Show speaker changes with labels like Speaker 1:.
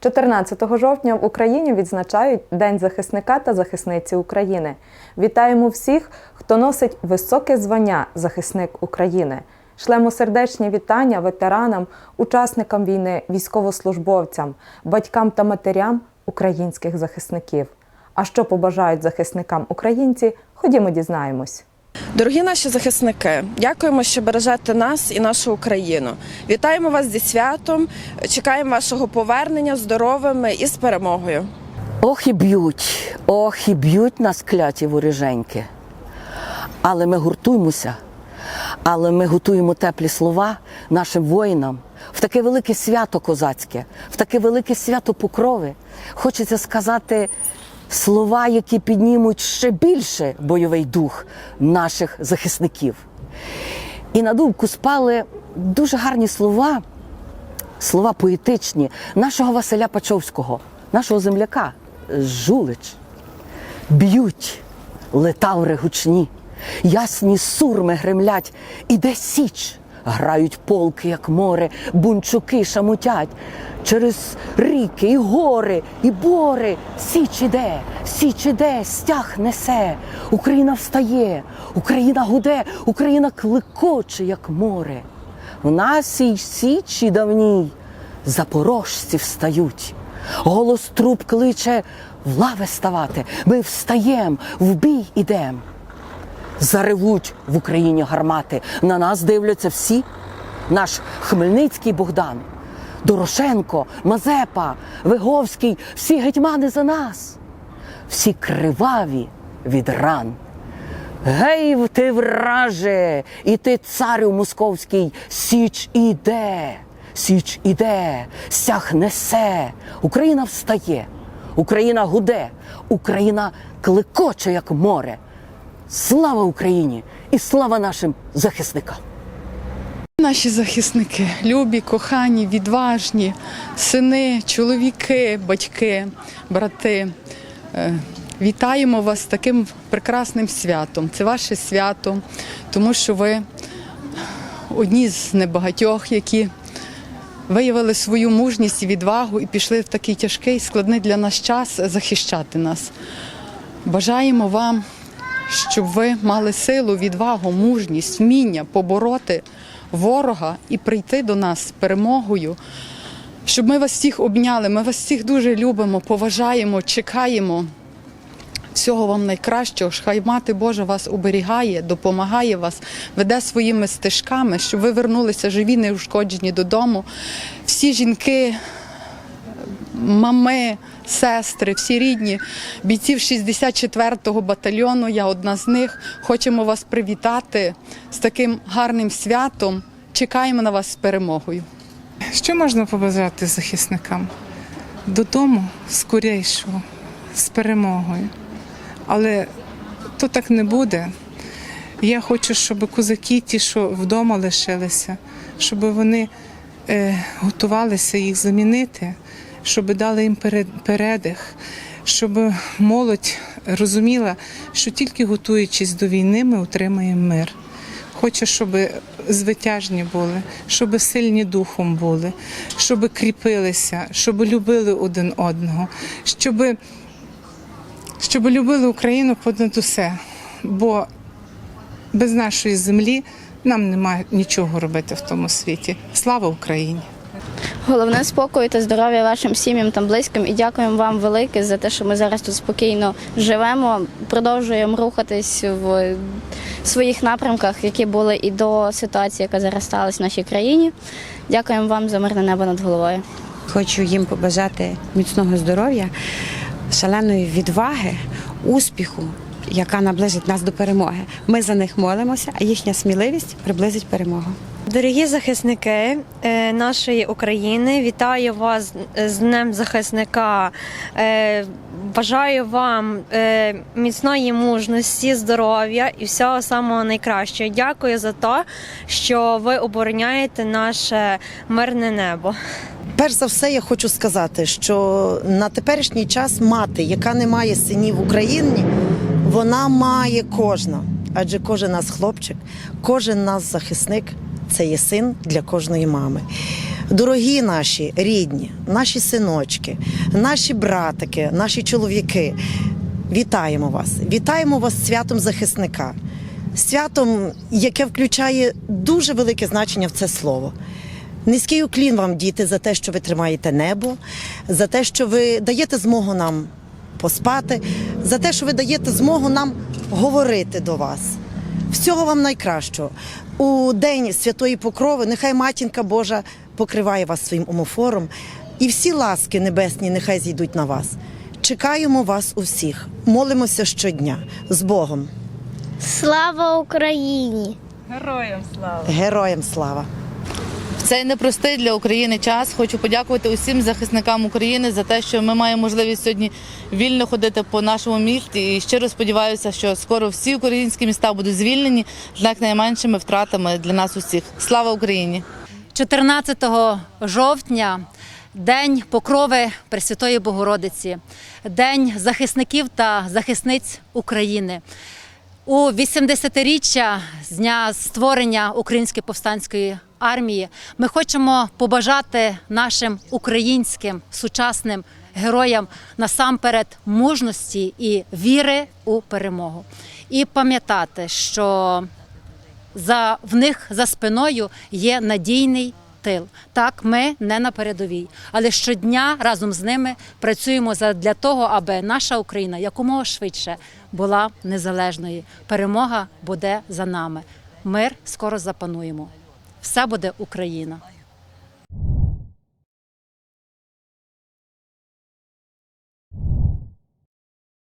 Speaker 1: 14 жовтня в Україні відзначають День захисника та захисниці України. Вітаємо всіх, хто носить високе звання захисник України. Шлемо сердечні вітання ветеранам, учасникам війни, військовослужбовцям, батькам та матерям українських захисників. А що побажають захисникам українці? Ходімо дізнаємось.
Speaker 2: Дорогі наші захисники, дякуємо, що бережете нас і нашу Україну. Вітаємо вас зі святом. Чекаємо вашого повернення здоровими і з перемогою.
Speaker 3: Ох і б'ють, ох і б'ють нас кляті воріженьки. Але ми гуртуємося, але ми готуємо теплі слова нашим воїнам в таке велике свято козацьке, в таке велике свято покрови. Хочеться сказати слова, які піднімуть ще більше бойовий дух наших захисників. І на думку спали дуже гарні слова слова поетичні нашого Василя Пачовського, нашого земляка, жулич. Б'ють летаври гучні, ясні сурми гремлять, іде січ. Грають полки, як море, бунчуки шамутять. Через ріки і гори, і бори. Січ іде, січ іде, стяг несе. Україна встає, Україна гуде, Україна кликоче, як море. В нашій січі давній запорожці встають. Голос труб кличе в лави ставати. Ми встаєм, в бій ідем. Заревуть в Україні гармати. На нас дивляться всі. Наш Хмельницький Богдан, Дорошенко, Мазепа, Виговський, всі гетьмани за нас. Всі криваві від ран. Гей, ти враже, і ти царю московський, січ іде, січ іде, стяг несе, Україна встає, Україна гуде, Україна кликоче, як море. Слава Україні і слава нашим захисникам!
Speaker 4: Наші захисники любі, кохані, відважні, сини, чоловіки, батьки, брати. Е, Вітаємо вас з таким прекрасним святом. Це ваше свято, тому що ви одні з небагатьох, які виявили свою мужність і відвагу і пішли в такий тяжкий, складний для нас час захищати нас. Бажаємо вам, щоб ви мали силу, відвагу, мужність, вміння побороти ворога і прийти до нас з перемогою. Щоб ми вас всіх обняли, ми вас всіх дуже любимо, поважаємо, чекаємо. Всього вам найкращого. Хай мати Божа вас оберігає, допомагає вас, веде своїми стежками, щоб ви вернулися живі, неушкоджені додому. Всі жінки, мами, сестри, всі рідні, бійців 64-го батальйону, я одна з них. Хочемо вас привітати з таким гарним святом. Чекаємо на вас з перемогою.
Speaker 5: Що можна побажати захисникам? Додому скорейшого, з перемогою. Але то так не буде. Я хочу, щоб козаки, ті, що вдома лишилися, щоб вони е, готувалися їх замінити, щоб дали їм передих, щоб молодь розуміла, що тільки готуючись до війни, ми отримаємо мир. Хочу, щоб звитяжні були, щоб сильні духом були, щоб кріпилися, щоб любили один одного, щоб, щоб любили Україну понад усе. Бо без нашої землі нам немає нічого робити в тому світі. Слава Україні!
Speaker 6: Головне спокою та здоров'я вашим сім'ям та близьким. І дякуємо вам велике за те, що ми зараз тут спокійно живемо. Продовжуємо рухатись в своїх напрямках, які були і до ситуації, яка зараз сталася в нашій країні. Дякуємо вам за мирне небо над головою.
Speaker 7: Хочу їм побажати міцного здоров'я, шаленої відваги, успіху, яка наближить нас до перемоги. Ми за них молимося, а їхня сміливість приблизить перемогу.
Speaker 8: Дорогі захисники е, нашої України, вітаю вас з Днем захисника. Е, Бажаю вам е, міцної мужності, здоров'я і всього самого найкращого. Дякую за те, що ви обороняєте наше мирне небо.
Speaker 9: Перш за все, я хочу сказати, що на теперішній час мати, яка не має синів в Україні, вона має кожна. Адже кожен нас хлопчик, кожен нас захисник це є син для кожної мами. Дорогі наші рідні, наші синочки, наші братики, наші чоловіки, вітаємо вас! Вітаємо вас святом захисника, святом, яке включає дуже велике значення в це слово. Низький уклін вам, діти, за те, що ви тримаєте небо, за те, що ви даєте змогу нам поспати, за те, що ви даєте змогу нам говорити до вас. Всього вам найкращого. У день святої покрови нехай матінка Божа покриває вас своїм омофором, і всі ласки небесні нехай зійдуть на вас. Чекаємо вас усіх, молимося щодня з Богом.
Speaker 10: Слава Україні!
Speaker 9: Героям слава!
Speaker 11: В цей непростий для України час хочу подякувати усім захисникам України за те, що ми маємо можливість сьогодні вільно ходити по нашому місті. І щиро сподіваюся, що скоро всі українські міста будуть звільнені з найменшими втратами для нас усіх. Слава Україні!
Speaker 12: 14 жовтня День покрови Пресвятої Богородиці, День захисників та захисниць України. У 80-річчя з дня створення Української повстанської армії ми хочемо побажати нашим українським сучасним героям насамперед мужності і віри у перемогу. І пам'ятати, що за в них за спиною є надійний тил. Так, ми не на передовій, але щодня разом з ними працюємо для того, аби наша Україна якомога швидше була незалежною. Перемога буде за нами. Мир скоро запануємо. Все буде Україна.